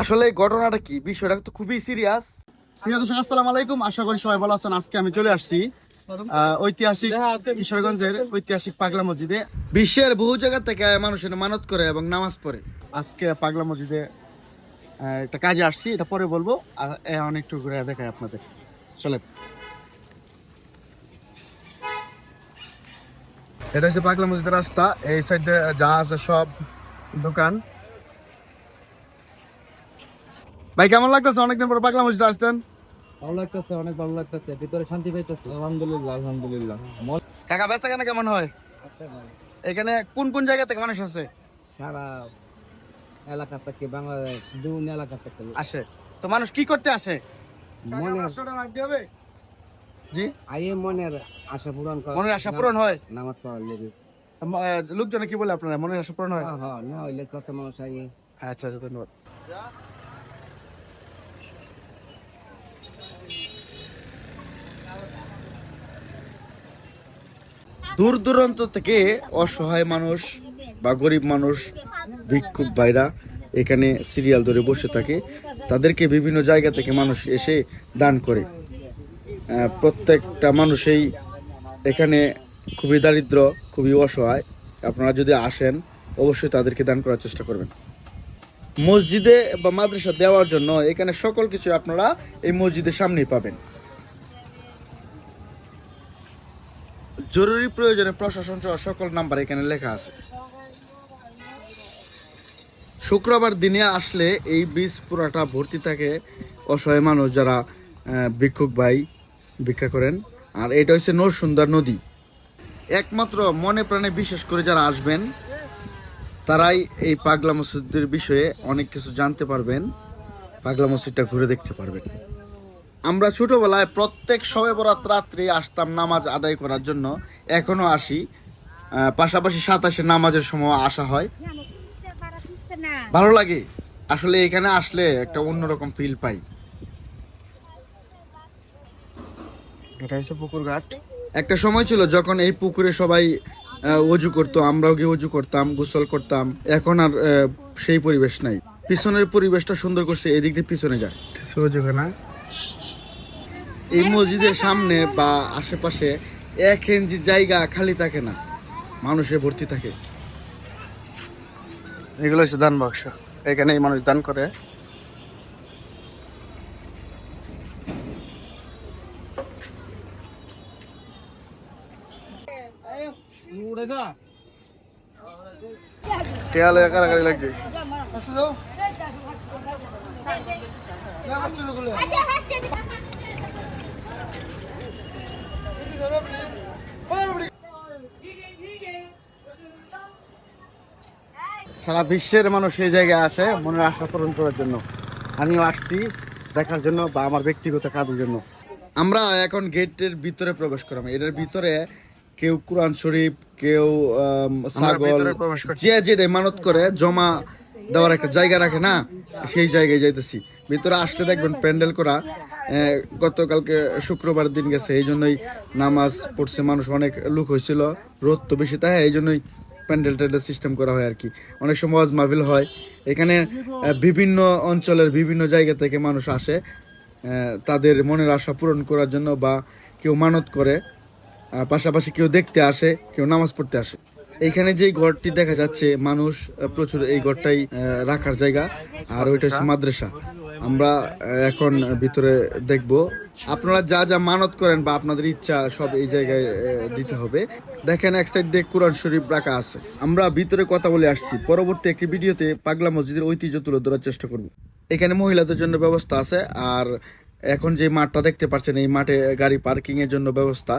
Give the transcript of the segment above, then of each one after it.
আসলে ঘটনাটা কি? বিষয়টা তো খুবই সিরিয়াস প্রিয় দর্শক আসসালামু আলাইকুম। আশা করি সবাই ভালো আছেন। আজকে আমি চলে আসছি ঐতিহাসিক কিশোরগঞ্জের ঐতিহাসিক পাগলা মসজিদে। বিশ্বের বহু জায়গা থেকে মানুষের মানত করে এবং নামাজ পড়ে। আজকে পাগলা মসজিদে একটা কাজে আসছি। এটা পরে বলব। আর এখন একটু ঘুরে দেখাই আপনাদের। চলে এটা হচ্ছে পাগলা মসজিদের রাস্তা। এই সাইডে যা আছে সব দোকান। ভাই কেমন লাগতেছে? অনেকদিন পর পাগলা মসজিদে আসতেন ভালো লাগতেছে অনেক ভালো লাগতেছে। ভিতরে শান্তি পাইতেছে আলহামদুলিল্লাহ আলহামদুলিল্লাহ। কাকা বেচা কেন কেমন হয়? এখানে কোন কোন জায়গা থেকে মানুষ আছে সারা এলাকা থেকে বাংলাদেশ দুন এলাকা থেকে আসে। তো মানুষ কি করতে আসে? মনের জি? আইয়ে মনের আশা পূরণ করা মনের আশা পূরণ হয়? নামাজ পড়ার লেগে। লোকজনে কি বলে আপনারা? মনের আশা পূরণ হয়? হ্যাঁ হ্যাঁ না হইলে কত মানুষ আইয়ে। আচ্ছা আচ্ছা ধন্যবাদ। দূর দূরান্ত থেকে অসহায় মানুষ বা গরিব মানুষ, ভিক্ষুক ভাইরা এখানে সিরিয়াল ধরে বসে থাকে। তাদেরকে বিভিন্ন জায়গা থেকে মানুষ এসে দান করে। প্রত্যেকটা মানুষই এখানে খুবই দারিদ্র, খুবই অসহায়। আপনারা যদি আসেন, অবশ্যই তাদেরকে দান করার চেষ্টা করবেন। মসজিদে বা মাদ্রাসা দেওয়ার জন্য এখানে সকল কিছু আপনারা এই মসজিদের সামনেই পাবেন। জরুরি প্রয়োজনে প্রশাসন সহ সকল নাম্বার এখানে লেখা আছে। শুক্রবার দিনে আসলে এই ব্রিজ পুরাটা ভর্তি থাকে অসহায় মানুষ যারা ভিক্ষুক ভাই ভিক্ষা করেন। আর এটা হচ্ছে নরসুন্দর নদী। একমাত্র মনে প্রাণে বিশেষ করে যারা আসবেন, তারাই এই পাগলা মসজিদের বিষয়ে অনেক কিছু জানতে পারবেন। পাগলা মসজিদটা ঘুরে দেখতে পারবেন। আমরা ছোটবেলায় প্রত্যেক সবে বরাত রাত্রে আসতাম নামাজ আদায় করার জন্য। এখনও আসি। পাশাপাশি সাতাশে নামাজের সময় আসা হয়। ভালো লাগে? আসলে এখানে আসলে একটা অন্যরকম ফিল পাই। এটা হচ্ছে পুকুর ঘাট। একটা সময় ছিল যখন এই পুকুরে সবাই অজু করতো আমরাও গিয়ে অজু করতাম গোসল করতাম। এখন আর সেই পরিবেশ নাই। পিছনের পরিবেশটা সুন্দর করছে এদিক দিয়ে পিছনে যায়। না এই মসজিদের সামনে বা আশেপাশে এক ইঞ্চি জায়গা খালি থাকে না মানুষে ভর্তি থাকে। এগুলো হচ্ছে দান বাক্স। এখানে মানুষ দান করে। টেয়ালে কারাকারি লাগছে। সারা বিশ্বের মানুষ এই জায়গায় আসে মনের আশা পূরণ করার জন্য। আমিও আসছি দেখার জন্য বা আমার ব্যক্তিগত কাজের জন্য। আমরা এখন গেটের ভিতরে প্রবেশ করলাম। এটার ভিতরে কেউ কোরআন শরীফ কেউ ছাগল যে যেটা মানত করে জমা দেওয়ার একটা জায়গা রাখে না, সেই জায়গায় যাইতেছি। ভিতরে আসলে দেখবেন প্যান্ডেল করা গতকালকে শুক্রবার দিন গেছে, এই জন্যই নামাজ পড়ছে মানুষ, অনেক লুক হয়েছিল, রোদ তো বেশি, তাই এই জন্যই প্যান্ডেল ট্যান্ডেল সিস্টেম করা হয় আর কি অনেক সময় মাহফিল হয়। এখানে বিভিন্ন অঞ্চলের বিভিন্ন জায়গা থেকে মানুষ আসে তাদের মনের আশা পূরণ করার জন্য বা কেউ মানত করে পাশাপাশি কেউ দেখতে আসে, কেউ নামাজ পড়তে আসে। এইখানে যে ঘরটি দেখা যাচ্ছে, মানুষ প্রচুর এই ঘরটাই রাখার জায়গা। আর ওইটা হচ্ছে মাদ্রাসা। আমরা এখন ভিতরে দেখব। আপনারা যা যা মানত করেন বা আপনাদের ইচ্ছা, সব এই জায়গায় দিতে হবে। দেখেন, এক সাইড দিয়ে কোরআন শরীফ রাখা আছে। আমরা ভিতরে কথা বলে আসছি। পরবর্তী একটি ভিডিওতে পাগলা মসজিদের ঐতিহ্য তুলে ধরার চেষ্টা করব। এখানে মহিলাদের জন্য ব্যবস্থা আছে। আর এখন যে মাঠটা দেখতে পাচ্ছেন এই মাঠে গাড়ি পার্কিং এর জন্য ব্যবস্থা।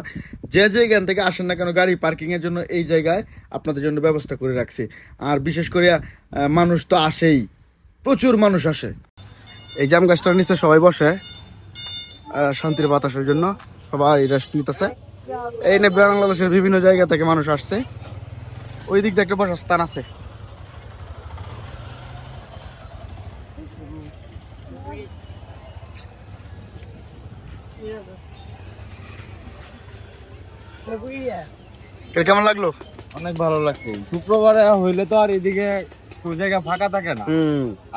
যে যেখান থেকে আসেন না কেন, গাড়ি পার্কিং এর জন্য এই জায়গায় আপনাদের জন্য ব্যবস্থা করে রাখছি। আর বিশেষ করে মানুষ তো আসেই। প্রচুর মানুষ আসে। এই জাম গাছটার নিচে সবাই বসে শান্তির বাতাসের জন্য। সবাই রেস্ট নিতেছে। এই নিয়ে বাংলাদেশের বিভিন্ন জায়গা থেকে মানুষ আসছে। ওই দিক একটা বসার স্থান আছে। কেমন লাগল? অনেক ভালো লাগছে। শুক্রবারে হইলে তো আর এদিকে কোনো জায়গা ফাঁকা থাকে না।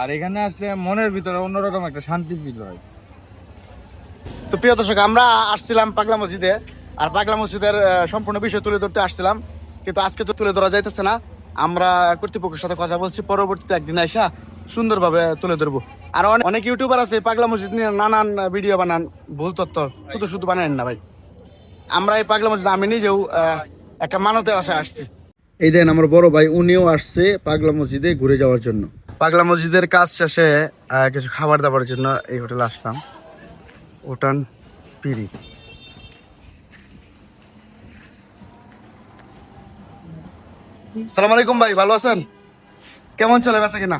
আর এখানে আসলে মনের ভিতরে অন্যরকম একটা শান্তি ফিল হয়। তো প্রিয় দর্শক আমরা আসছিলাম পাগলা মসজিদে আর পাগলা মসজিদের সম্পূর্ণ বিষয় তুলে ধরতে আসছিলাম। কিন্তু আজকে তো তুলে ধরা যাইতেছে না। আমরা কর্তৃপক্ষের সাথে কথা বলছি পরবর্তীতে একদিন আইসা সুন্দরভাবে তুলে ধরবো। আর অনেক ইউটিউবার আছে পাগলা মসজিদ নিয়ে নানান ভিডিও বানান। ভুল তথ্য। শুধু শুধু বানান না ভাই। আমরা এই পাগলা মসজিদ আমি নিজেও একটা মানতের আশায় আসছি। এই দেন আমার বড় ভাই উনিও আসছে পাগলা মসজিদে ঘুরে যাওয়ার জন্য। পাগলা মসজিদের কাজ শেষে কিছু খাবার দাবারের জন্য এই হোটেলে আসলাম। উঠান পিরি সালাম আলাইকুম ভাই ভালো আছেন? কেমন চলে বেচা কিনা?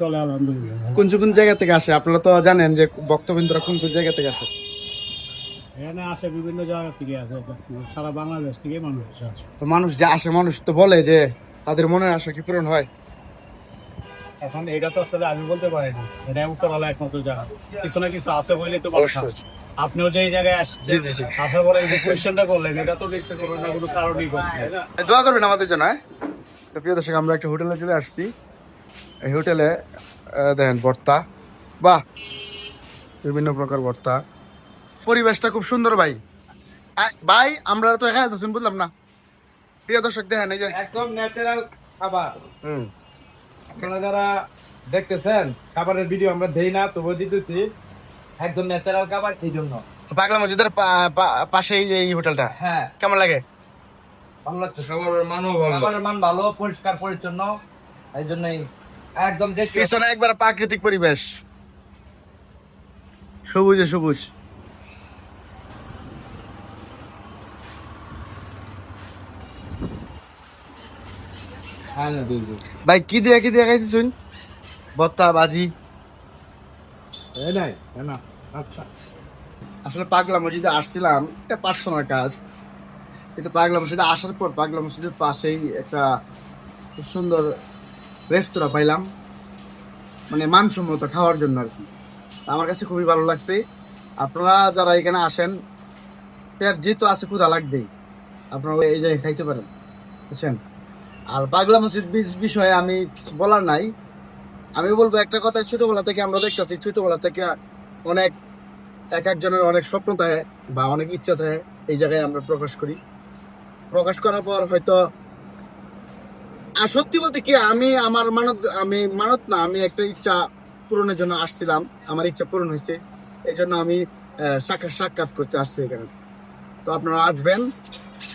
চলে আলহামদুলিল্লাহ। কোন কোন জায়গা থেকে আসে? আপনারা তো জানেন যে বক্তবিন্দুরা কোন কোন জায়গা থেকে আসে। এখানে আসে বিভিন্ন জায়গা থেকে আসে সারা বাংলাদেশ থেকে মানুষ আসে। তো মানুষ যে আসে মানুষ তো বলে যে তাদের মনের আশা কি পূরণ হয়? এখন এটা তো আসলে আমি বলতে পারি না এটা উত্তরওয়ালা একমাত্র জায়গা। কিছু না কিছু আছে বলেই তো মানুষ। আপনিও যে জায়গায় আসছেন। আসার পরে যে কোয়েশ্চেনটা করলেন এটা তো দেখতে করবেন না কোনো কারণই দোয়া করবেন আমাদের জন্য হ্যাঁ? তো প্রিয় দর্শক আমরা একটা হোটেলে চলে আসছি। এই হোটেলে দেখেন ভর্তা। বাহ বিভিন্ন প্রকার ভর্তা। পরিবেশটা খুব সুন্দর ভাই। ভাই আমরা তো একা আছেন বুঝলাম না। প্রিয় দর্শক দেখেন এই যে একদম ন্যাচারাল খাবার। হুম। আপনারা যারা দেখতেছেন খাবারের ভিডিও আমরা দেই না তবু দিতেছি। একদম ন্যাচারাল খাবার এই জন্য। পাগলা মসজিদের পা- পা- পাশেই যে এই হোটেলটা। হ্যাঁ। কেমন লাগে? ভালো লাগছে খাবারের মানও ভালো। খাবারের মান ভালো পরিষ্কার পরিচ্ছন্ন। এই জন্যই একদম পিছনে একবার প্রাকৃতিক পরিবেশ। সবুজে সবুজ। ভাই কি দিয়ে কি দিয়ে খাইছিস ভত্তা বাজি? আচ্ছা। আসলে পাগলা মসজিদে আসছিলাম একটা পার্সোনাল কাজ। কিন্তু পাগলা মসজিদে আসার পর পাগলা মসজিদের পাশেই একটা সুন্দর রেস্তোরাঁ পাইলাম। মানে মানসম্মত খাওয়ার জন্য আর কি। আমার কাছে খুবই ভালো লাগছে। আপনারা যারা এখানে আসেন, পেট যেহেতু আছে, ক্ষুধা লাগবেই। আপনারা এই জায়গায় খাইতে পারেন। বুঝছেন? আর পাগলা মসজিদ বিষয়ে আমি কিছু বলার নাই। আমি বলব একটা কথা, ছোটোবেলা থেকে আমরা দেখতেছি, ছোটোবেলা থেকে অনেক এক একজনের অনেক স্বপ্ন থাকে বা অনেক ইচ্ছা থাকে, এই জায়গায় আমরা প্রকাশ করি। প্রকাশ করার পর হয়তো আর সত্যি বলতে কি, আমি আমার মানত, আমি মানত না, আমি একটা ইচ্ছা পূরণের জন্য আসছিলাম। আমার ইচ্ছা পূরণ হয়েছে। এই জন্য আমি সাক্ষাৎ সাক্ষাৎ করতে আসছি এখানে। তো আপনারা আসবেন।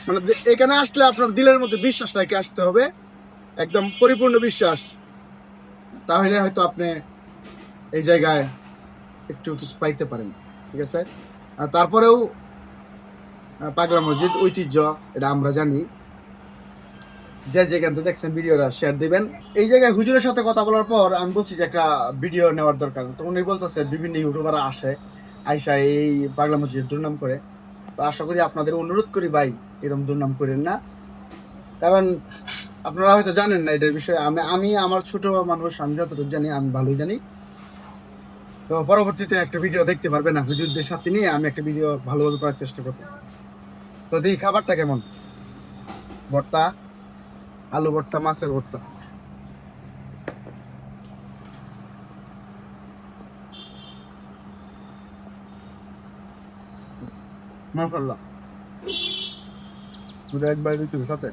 মানে এখানে আসলে আপনার দিলের মধ্যে বিশ্বাস রেখে আসতে হবে। একদম পরিপূর্ণ বিশ্বাস। তাহলে হয়তো আপনি এই জায়গায় একটু কিছু পাইতে পারেন। ঠিক আছে? তারপরেও পাগলা মসজিদ, ঐতিহ্য, এটা আমরা জানি। যে যেখান থেকে দেখছেন ভিডিওটা শেয়ার দিবেন। এই জায়গায় হুজুরের সাথে কথা বলার পর আমি বলছি যে একটা ভিডিও নেওয়ার দরকার। তখন উনি বলতেছে, বিভিন্ন ইউটিউবার আসে, আইসা এই পাগলা মসজিদ দুর্নাম করে। তো আশা করি আপনাদের অনুরোধ করি, ভাই এরকম দুর্নাম করেন না। কারণ আপনারা হয়তো জানেন না এটার বিষয়ে। আমি আমি আমার ছোট মানুষ, আমি যতটুকু জানি, আমি ভালোই জানি। তো পরবর্তীতে একটা ভিডিও দেখতে পারবে না হুজুরদের সাথে নিয়ে, আমি একটা ভিডিও ভালোভাবে করার চেষ্টা করব। তো দেখি, খাবারটা কেমন? ভর্তা? আলু ভর্তা, মাছের ভর্তা। একবার দিতে সাথে।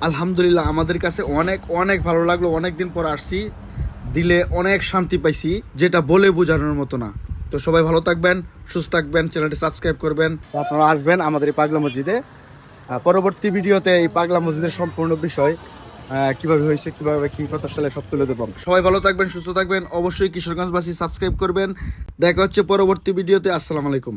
আলহামদুলিল্লাহ, আমাদের কাছে অনেক অনেক ভালো লাগল। অনেক দিন পর আসছি। দিলে অনেক শান্তি পাইছি, যেটা বলে বোঝানোর মতো না। তো সবাই ভালো থাকবেন সুস্থ থাকবেন চ্যানেলটি সাবস্ক্রাইব করবেন। আপনারা আসবেন আমাদের এই পাগলা মসজিদে। পরবর্তী ভিডিওতে এই পাগলা মসজিদের সম্পূর্ণ বিষয় আহ, কীভাবে হয়েছে কীভাবে কি কথা সালে সব তুলে দেবো সবাই ভালো থাকবেন সুস্থ থাকবেন অবশ্যই কিশোরগঞ্জবাসী সাবস্ক্রাইব করবেন। দেখা হচ্ছে পরবর্তী ভিডিওতে আসসালামু আলাইকুম।